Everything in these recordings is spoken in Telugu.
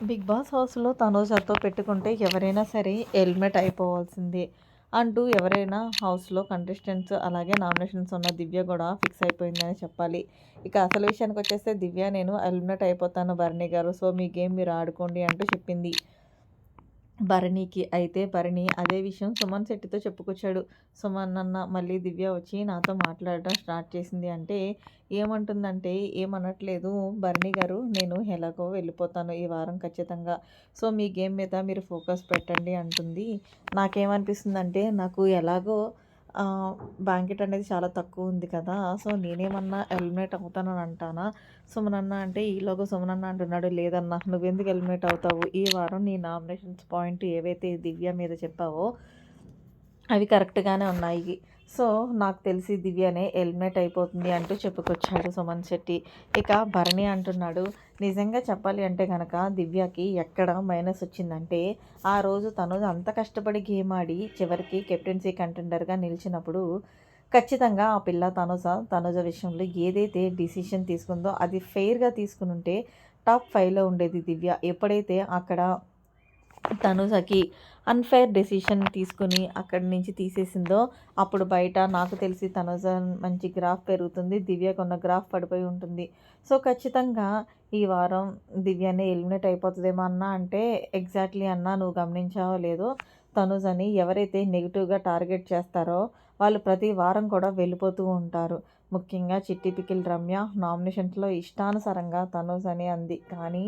బిగ్ బాస్ హౌస్లో తనోజాతో పెట్టుకుంటే ఎవరైనా సరే హెల్మెట్ అయిపోవాల్సిందే అంటూ ఎవరైనా హౌస్లో కంటెస్టెంట్స్ అలాగే నామినేషన్స్ ఉన్న దివ్య కూడా ఫిక్స్ అయిపోయిందని చెప్పాలి. ఇక అసలు విషయానికి వచ్చేస్తే దివ్య నేను హెల్మెట్ అయిపోతాను భరణి గారు సో మీ గేమ్ మీరు ఆడుకోండి అంటూ చెప్పింది. భరణికి అయితే భరణి అదే విషయం సుమన్ శెట్టితో చెప్పుకొచ్చాడు. సుమన్ అన్న మళ్ళీ దివ్య వచ్చి నాతో మాట్లాడడం స్టార్ట్ చేసింది అంటే ఏమంటుందంటే ఏమనట్లేదు. భరణి గారు నేను ఎలాగో వెళ్ళిపోతాను ఈ వారం ఖచ్చితంగా. సో మీ గేమ్ మీద మీరు ఫోకస్ పెట్టండి అంటుంది. నాకేమనిపిస్తుందంటే నాకు ఎలాగో బ్యాంకెట్ అనేది చాలా తక్కువ ఉంది కదా. సో నేనేమన్నా ఎలిమినేట్ అవుతానని అంటానా? సుమనన్న అంటే ఈలోగా సుమనన్న అంటున్నాడు లేదన్నా నువ్వెందుకు ఎలిమినేట్ అవుతావు? ఈ వారం నీ నామినేషన్స్ పాయింట్ ఏవైతే దివ్య మీద చెప్పావో అవి కరెక్ట్గానే ఉన్నాయి. సో నాకు తెలిసి దివ్యనే హెల్మెట్ అయిపోతుంది అంటూ చెప్పుకొచ్చాడు సుమన్ శెట్టి. ఇక భరణి అంటున్నాడు నిజంగా చెప్పాలి అంటే కనుక దివ్యకి ఎక్కడ మైనస్ వచ్చిందంటే ఆ రోజు తను అంత కష్టపడి గేమ్ ఆడి చివరికి కెప్టెన్సీ కంటెండర్గా నిలిచినప్పుడు ఖచ్చితంగా ఆ పిల్ల తనుజ తనుజ విషయంలో ఏదైతే డిసిషన్ తీసుకుందో అది ఫెయిర్గా తీసుకుని ఉంటే టాప్ ఫైవ్లో ఉండేది దివ్య. ఎప్పుడైతే అక్కడ తనుజకి అన్ఫేర్ డెసిషన్ తీసుకుని అక్కడి నుంచి తీసేసిందో అప్పుడు బయట నాకు తెలిసి తనుజ మంచి గ్రాఫ్ పెరుగుతుంది దివ్యకు ఉన్న గ్రాఫ్ పడిపోయి ఉంటుంది. సో ఖచ్చితంగా ఈ వారం దివ్యనే ఎలిమినేట్ అయిపోతుందేమో అన్న అంటే ఎగ్జాక్ట్లీ అన్న నువ్వు గమనించావో లేదో తనుజని ఎవరైతే నెగిటివ్గా టార్గెట్ చేస్తారో వాళ్ళు ప్రతి వారం కూడా వెళ్ళిపోతూ ఉంటారు. ముఖ్యంగా చిట్టి పికిల్ రమ్య నామినేషన్స్లో ఇష్టానుసారంగా తనుజ్ అని అంది. కానీ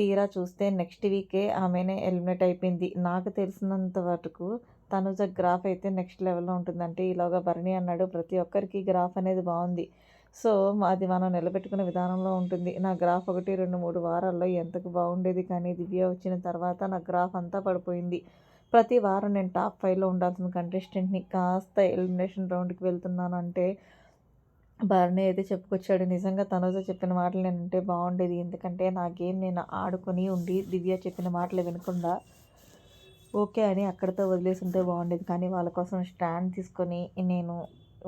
తీరా చూస్తే నెక్స్ట్ వీకే ఆమెనే ఎలిమినేట్ అయిపోయింది. నాకు తెలిసినంత వరకు తనుజ గ్రాఫ్ అయితే నెక్స్ట్ లెవెల్లో ఉంటుందంటే ఈలోగా భరణి అన్నాడు ప్రతి ఒక్కరికి గ్రాఫ్ అనేది బాగుంది. సో అది మనం నిలబెట్టుకునే విధానంలో ఉంటుంది. నా గ్రాఫ్ ఒకటి రెండు మూడు వారాల్లో ఎంతకు బాగుండేది కానీ దివ్య వచ్చిన తర్వాత నా గ్రాఫ్ అంతా పడిపోయింది. ప్రతి వారం నేను టాప్ ఫైవ్లో ఉండాల్సిన కంటెస్టెంట్ని కాస్త ఎలిమినేషన్ రౌండ్కి వెళ్తున్నాను అంటే భరణి అయితే చెప్పుకొచ్చాడు. నిజంగా తనుజ చెప్పిన మాటలు నేను ఉంటే బాగుండేది ఎందుకంటే నా గేమ్ నేను ఆడుకొని ఉండి దివ్య చెప్పిన మాటలు వినకుండా ఓకే అని అక్కడితో వదిలేసి ఉంటే బాగుండేది కానీ వాళ్ళ కోసం స్టాండ్ తీసుకొని నేను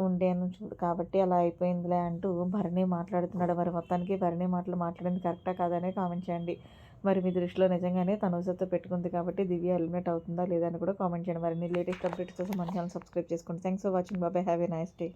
ఉండేను చూడు కాబట్టి అలా అయిపోయిందిలే అంటూ భరణి మాట్లాడుతున్నాడు. మరి మొత్తానికి భరణి మాటలు మాట్లాడింది కరెక్టా కాదనే కామెంట్ చేయండి. మరి మీ దృష్టిలో నిజంగానే తనుజతో పెట్టుకుంది కాబట్టి దివ్య హెల్మెట్ అవుతుందా లేదా అని కూడా కామెంట్ చేయండి. మరి మీ లేటెస్ట్ అప్డేట్స్ కోసం మన ఛానల్ సబ్స్క్రైబ్ చేసుకోండి. Thanks for watching. బాబాయ్ హ్యావ్ ఏ నైస్ డే.